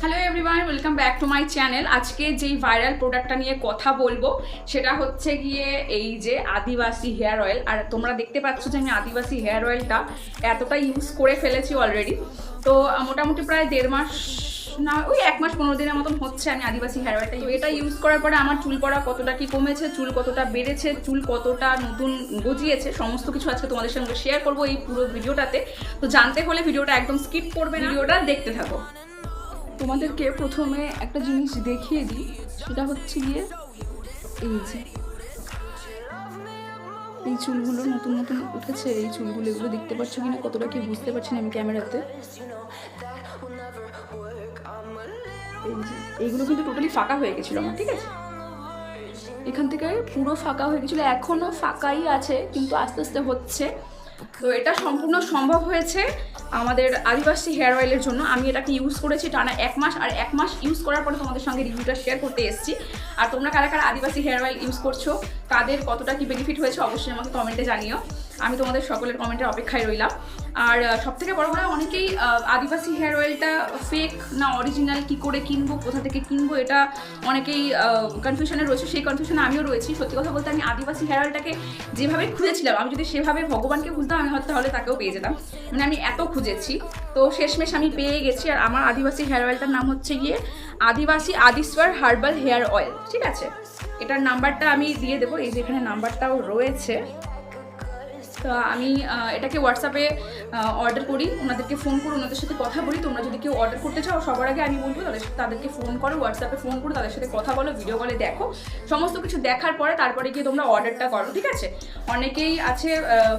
Hello everyone welcome back to my channel আজকে যেই viral প্রোডাক্টটা নিয়ে কথা বলব, সেটা হচ্ছে গিয়ে এই যে আদিবাসী হেয়ার অয়েল আর তোমরা দেখতে পাচ্ছ যে আমি আদিবাসী হেয়ার অয়েলটা এতটা ইউজ করে ফেলেছি অলরেডি তো মোটামুটি প্রায় দেড় মাস না, ওই এক মাস পনেরো দিনের মতন হচ্ছে আমি আদিবাসী হেয়ার অয়েলটা এটা ইউজ করার পরে আমার চুল পড়া কতটা কি কমেছে, চুল কতটা বেড়েছে, চুল কতটা নতুন গজিয়েছে, সমস্ত কিছু আজকে তোমাদের সঙ্গে শেয়ার করব এই পুরো ভিডিওটাতে তো জানতে হলে ভিডিওটা একদম স্কিপ করবে ভিডিওটা দেখতে থাকো। তোমাদেরকে প্রথমে একটা জিনিস দেখিয়ে দিই, সেটা হচ্ছে গিয়ে এই যে এই চুলগুলো নতুন নতুন উঠেছে, এই চুলগুলো এগুলো দেখতে পাচ্ছ কিনা, কতটা কি বুঝতে পারছি না আমি ক্যামেরাতে। এইগুলো কিন্তু টোটালি ফাঁকা হয়ে গেছিল আমার, ঠিক আছে? এখান থেকে পুরো ফাঁকা হয়ে গেছিল এখনও ফাঁকাই আছে, কিন্তু আস্তে আস্তে হচ্ছে। এটা সম্পূর্ণ সম্ভব হয়েছে আমাদের আদিবাসী হেয়ার অয়েলের জন্য। আমি এটাকে ইউজ করেছি টানা এক মাস, আর এক মাস ইউজ করার পরে তোমাদের সঙ্গে রিভিউটা শেয়ার করতে এসেছি। আর তোমরা কারা কারা আদিবাসী হেয়ার অয়েল ইউজ করছ, তাদের কতটা কি বেনিফিট হয়েছে অবশ্যই আমাকে কমেন্টে জানিও। আমি তোমাদের সকলের কমেন্টের অপেক্ষায় রইলাম। আর সব থেকে বড় কথা অনেকেই আদিবাসী হেয়ার অয়েলটা ফেক না অরিজিনাল কি করে কিনবো, কোথা থেকে কিনবো, এটা অনেকেই কনফিউশনে রয়েছে। সেই কনফিউশনে আমিও রয়েছি। সত্যি কথা বলতে আমি আদিবাসী হেয়ার অয়েলটাকে যেভাবে খুঁজেছিলাম, আমি যদি সেভাবে ভগবানকে খুঁজতাম আমি হয়তো তাহলে তাকেও পেয়ে যেতাম। মানে আমি এত খুঁজেছি। তো শেষমেশ আমি পেয়ে গেছি। আর আমার আদিবাসী হেয়ার অয়েলটার নাম হচ্ছে গিয়ে Adivasi Adiswar herbal hair oil ঠিক আছে? এটার নাম্বারটা আমি দিয়ে দেবো। এই যে এখানে নাম্বারটাও রয়েছে। তো আমি এটাকে হোয়াটসঅ্যাপে অর্ডার করি, ওনাদেরকে ফোন করে ওনাদের সাথে কথা বলি। তোমরা যদি কেউ অর্ডার করতে চাও, সবার আগে আমি বলব, তাদের তাদেরকে ফোন করো হোয়াটসঅ্যাপে ফোন করো তাদের সাথে কথা বলো ভিডিও কলে দেখো। সমস্ত কিছু দেখার পরে তারপরে গিয়ে তোমরা অর্ডারটা করো, ঠিক আছে? অনেকেই আছে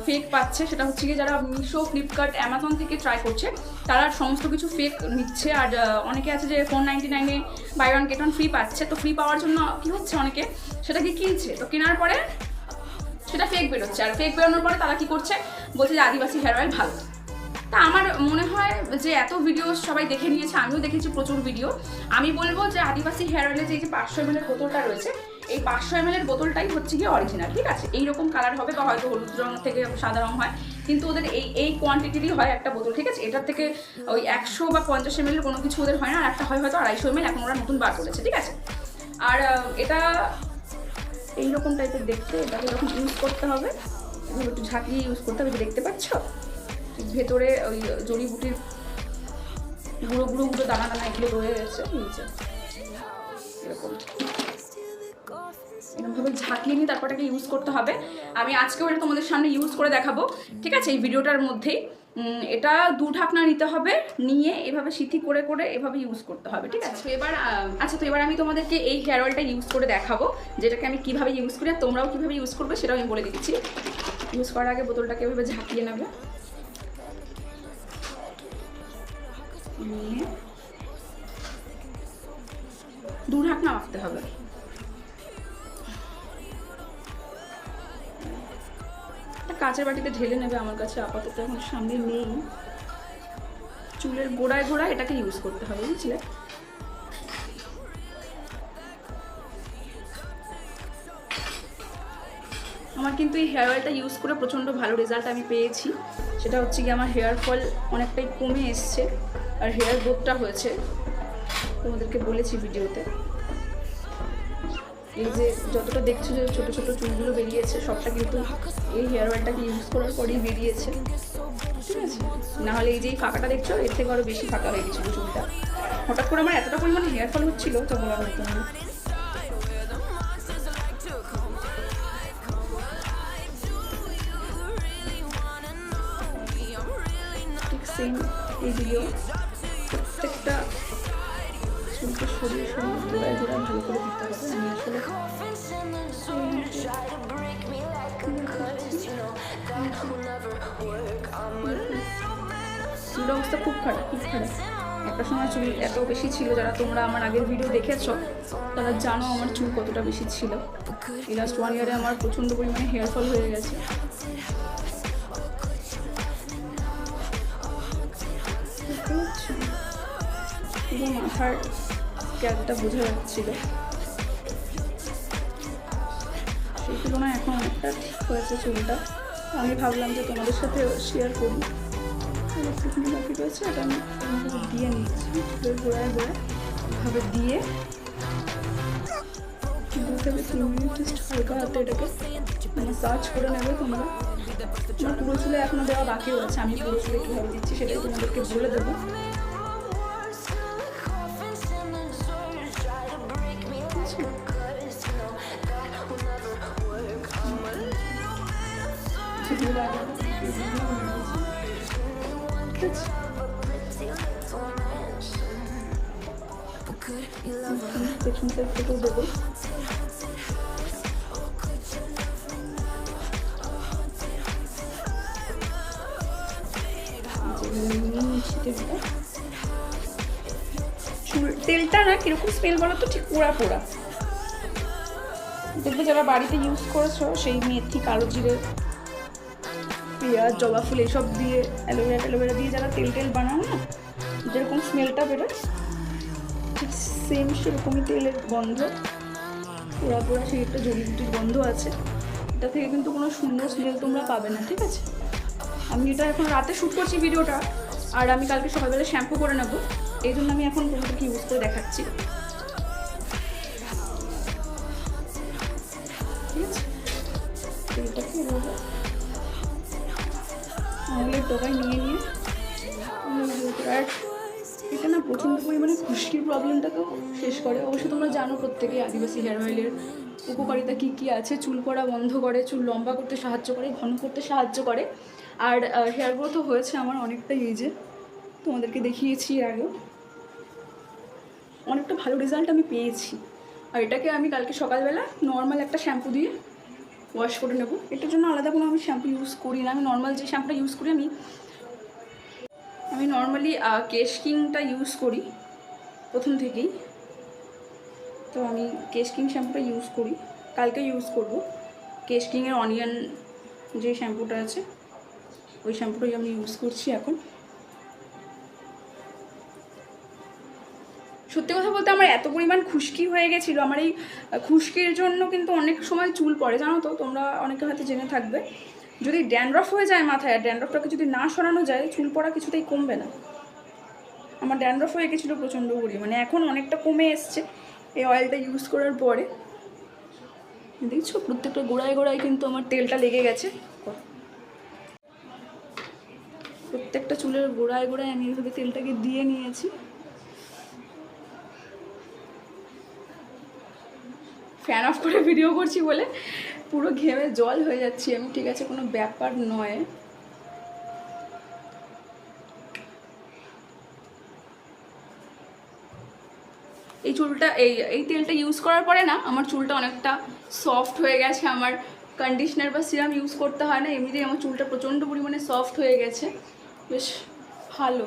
ফেক পাচ্ছে, সেটা হচ্ছে গিয়ে যারা মিশো ফ্লিপকার্ট অ্যামাজন থেকে ট্রাই করছে, তারা সমস্ত কিছু ফেক নিচ্ছে। আর অনেকে আছে যে ফোর নাইনটি নাইনে buy one get one free পাচ্ছে। তো ফ্রি পাওয়ার জন্য কী হচ্ছে অনেকে? সেটাকে কিনছে। তো কেনার পরে সেটা ফেক বেরোচ্ছে। আর ফেক বেরোনোর পরে তারা কি করছে? বলছে যে আদিবাসী হেয়ার অয়েল ভালো। তা আমার মনে হয় যে এত ভিডিও সবাই দেখে নিয়েছে, আমিও দেখেছি প্রচুর ভিডিও আমি বলব যে আদিবাসী হেয়ার অয়েলের যে এই যে পাঁচশো এমএলের বোতলটা রয়েছে, এই পাঁচশো এমএলের বোতলটাই হচ্ছে গিয়ে অরিজিনাল ঠিক আছে? এইরকম কালার হবে বা হয়তো হলুদ রং থেকে সাদা রং হয়, কিন্তু ওদের এই এই কোয়ান্টিটিরই হয় একটা বোতল, ঠিক আছে? এটার থেকে ওই একশো বা পঞ্চাশ এমএলের কোনো কিছু ওদের হয় না, আর একটা হয় হয়তো আড়াইশো এমএল এখন ওরা নতুন বার করেছে, ঠিক আছে? আর এটা এইরকম টাইপের দেখতে এটাকে যখন ইউজ করতে হবে। এগুলো একটু ঝাঁকিয়ে ইউজ করতে হবে দেখতে পাচ্ছ? ভেতরে ওই জড়িবুটির গুঁড়ো গুঁড়ো গুঁড়ো দানা দানা এগুলো রয়ে গেছে নিচে। এরকম। এরকমভাবে ঝাঁকিয়ে নিয়ে তারপর ইউজ করতে হবে। আমি আজকেও এটা তোমাদের সামনে ইউজ করে দেখাবো। ঠিক আছে? এই ভিডিওটার মধ্যেই। এটা দু ঢাকনা নিতে হবে নিয়ে এভাবে সিথি করে করে এভাবে ইউজ করতে হবে ঠিক আছে? তো এবার আচ্ছা তো এবার আমি তোমাদেরকে এই হেয়ার অয়েলটা ইউজ করে দেখাবো যেটাকে আমি কীভাবে ইউজ করি আর তোমরাও কীভাবে ইউজ করবে সেটাও আমি বলে দিচ্ছি। ইউজ করার আগে বোতলটাকে এভাবে ঝাঁকিয়ে নেবে। নিয়ে দু ঢাকনা মাখতে হবে। কাঁচের বাটিতে ঢেলে নেবে আমার কাছে আপাতত, এখন সামনে নেই। চুলের গোড়ায় গোড়ায় এটাকে ইউজ করতে হবে, বুঝলে? আমার কিন্তু এই হেয়ার অয়েলটা ইউজ করে প্রচণ্ড ভালো রেজাল্ট আমি পেয়েছি। সেটা হচ্ছে কি আমার হেয়ার ফল অনেকটাই কমে এসছে, আর হেয়ার গ্রোথটা হয়েছে। তোমাদেরকে বলেছি ভিডিওতে এই যে যতটা দেখছ যে ছোটো ছোটো চুলগুলো বেরিয়েছে, সবটা কিন্তু এই হেয়ার অয়েলটাকে ইউজ করার পরেই বেরিয়েছে। ঠিক আছে? নাহলে এই যে ফাঁকাটা দেখছ, এর থেকে আরও বেশি ফাঁকা হয়ে গেছিল চুলটা। হঠাৎ করে আমার এতটা পরিমাণে হেয়ার ফল হচ্ছিল, তা ঠিক সেম এই ভিডিও চুলকে সরিয়ে সরিয়ে ঘোরায় ভালো করে দিতে হবে আমি আসলে অবস্থা খুব খারাপ খুব খারাপ। একটা সময় চুল এত বেশি ছিল, যারা তোমরা আমার আগের ভিডিও দেখেছ, তারা জানো আমার চুল কতটা বেশি ছিল। এই লাস্ট ওয়ান ইয়ারে আমার প্রচণ্ড পরিমাণে হেয়ার ফল হয়ে গেছে। মাথার ক্যাপটা বোঝা যাচ্ছিল সেই তুলনায় এখন অনেকটা ঠিক হয়েছে চুলটা। আমি ভাবলাম যে তোমাদের সাথে শেয়ার করি। একটুখানি বাকি রয়েছে, এটা আমি দিয়ে নিচ্ছি। চুলের দিয়ে। এটাকে মাসাজ করে নেবে তোমরা। পুরো চুলে দেওয়া বাকি রয়েছে আমি পুরো চুলে কীভাবে দিচ্ছি সেটাই তোমাদেরকে বলে দেবো। তেলটা না, কীরকম স্মেল বলো তো, ঠিক পোড়া পোড়া। দেখবে যারা বাড়িতে ইউজ করেছ, সেই মেথি কালো জিরে পেঁয়াজ, জবা ফুল এসব দিয়ে, অ্যালোভেরা ট্যালোভেরা দিয়ে যারা তেল টেল বানাও না, যেরকম স্মেলটা বেরোয়, ঠিক সেম সেরকমই তেলের গন্ধ। পোড়া পোড়া সেই একটা জড়িবুটির গন্ধ আছে। এটা থেকে কিন্তু কোনো সুন্দর স্মেল তোমরা পাবে না, ঠিক আছে? আমি এটা এখন রাতে শ্যুট করছি ভিডিওটা, আর আমি কালকে সকালবেলা শ্যাম্পু করে নেব। এই জন্য আমি এখন তোমাদেরকে ইউজ করে দেখাচ্ছি। ঠিক আছে? তেলটাকে আঙুলের নিয়ে নিয়ে। আর এটা না প্রচণ্ড পরিমাণে খুশকির প্রবলেমটাকেও শেষ করে। অবশ্যই তোমরা জানো প্রত্যেকেই আদিবাসী হেয়ার অয়েলের উপকারিতা কী কী আছে। চুল পড়া বন্ধ করে, চুল লম্বা করতে সাহায্য করে, ঘন করতে সাহায্য করে। আর হেয়ার গ্রোথও হয়েছে আমার অনেকটাই এই যে। তোমাদেরকে দেখিয়েছি এর আগেও। অনেকটা ভালো রেজাল্ট আমি পেয়েছি। আর এটাকে আমি কালকে সকালবেলা নর্মাল একটা শ্যাম্পু দিয়ে ওয়াশ করে নেব। এটার জন্য আলাদা কোনো আমি শ্যাম্পু ইউজ করি না। আমি নর্মাল যে শ্যাম্পুটা ইউজ করি, আমি আমি নর্মালি কেশ কিংটা ইউজ করি, প্রথম থেকেই। তো আমি কেশ কিং শ্যাম্পুটা ইউজ করি। কালকে ইউজ করব। কেশ কিংয়ের অনিয়ন যে শ্যাম্পুটা আছে, ওই শ্যাম্পুটাই আমি ইউজ করছি এখন। সত্যি কথা বলতে আমার এত পরিমাণ খুশকি হয়ে গেছিল। আমার এই খুশকির জন্য কিন্তু অনেক সময় চুল পড়ে, জানো তো? তোমরা অনেকে হয়তো জেনে থাকবে। যদি ড্যান্ড্রফ হয়ে যায় মাথায়, আর ড্যান্ড্রফটাকে যদি না সরানো যায়, চুল পড়া কিছুতেই কমবে না। আমার ড্যান্ড্রফ হয়ে গেছিল প্রচণ্ড পরিমাণে এখন অনেকটা কমে এসছে এই অয়েলটা ইউজ করার পরে। দেখছ? প্রত্যেকটা গোড়ায় গোড়ায় কিন্তু আমার তেলটা লেগে গেছে। প্রত্যেকটা চুলের গোড়ায় গোড়ায় আমি এইভাবে তেলটাকে দিয়ে নিয়েছি। ফ্যান অফ করে ভিডিও করছি বলে পুরো ঘেমে জল হয়ে যাচ্ছি। আমি ঠিক আছে, কোনো ব্যাপার নয়। এই চুলটা, এই এই তেলটা ইউজ করার পরে না, আমার চুলটা অনেকটা সফট হয়ে গেছে। আমার কন্ডিশনার বা সিরাম ইউজ করতে হয় না, এমনিতেই আমার চুলটা প্রচণ্ড পরিমাণে সফট হয়ে গেছে। বেশ ভালো।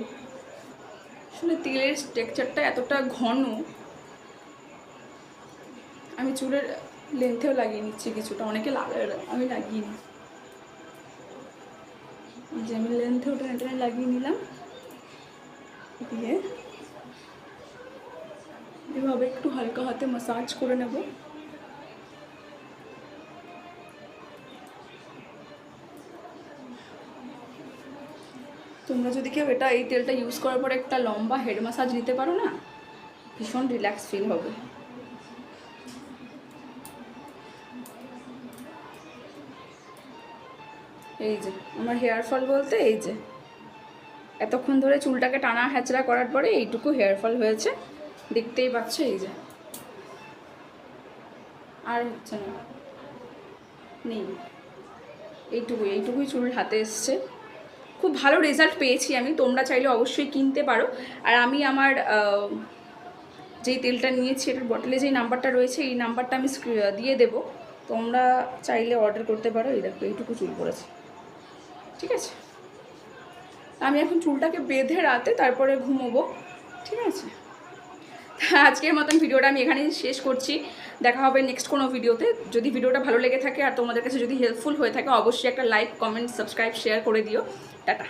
আসলে তেলের টেক্সচারটা এতটা ঘন আমি চুলের লেন্থেও লাগিয়ে নিচ্ছি কিছুটা, অনেকে লাগায় আমি লাগিয়ে নিই যে আমি লেন্থেও টেনে টেনে লাগিয়ে নিলাম। দিয়ে এভাবে একটু হালকা হাতে মাসাজ করে নেব। তোমরা যদি কেউ এটা এই তেলটা ইউজ করার পরে একটা লম্বা হেড মাসাজ নিতে পারো না, ভীষণ রিল্যাক্স ফিল হবে। এই যে, আমার হেয়ার ফল বলতে এই যে। এতক্ষণ ধরে চুলটাকে টানা হ্যাচড়া করার পরে এইটুকু হেয়ার ফল হয়েছে। দেখতেই পাচ্ছ এই যে। আর হচ্ছে না। নেই। এইটুকুই এইটুকুই চুল হাতে এসছে। খুব ভালো রেজাল্ট পেয়েছি আমি। তোমরা চাইলে অবশ্যই কিনতে পারো। আর আমি আমার যেই তেলটা নিয়েছি, এটার বটলে যেই নাম্বারটা রয়েছে, এই নাম্বারটা আমি দিয়ে দেবো। তোমরা চাইলে অর্ডার করতে পারো। এই দেখো, এইটুকু চুল পড়েছে। ঠিক আছে? আমি এখন চুলটাকে বেঁধে রাতে তারপরে ঘুমোবো, ঠিক আছে? আজকের মতন ভিডিওটা আমি এখানেই শেষ করছি। দেখা হবে নেক্সট কোনো ভিডিওতে। যদি ভিডিওটা ভালো লেগে থাকে আর তোমাদের কাছে যদি হেল্পফুল হয়ে থাকে, অবশ্যই একটা লাইক কমেন্ট সাবস্ক্রাইব শেয়ার করে দিও। টাটা।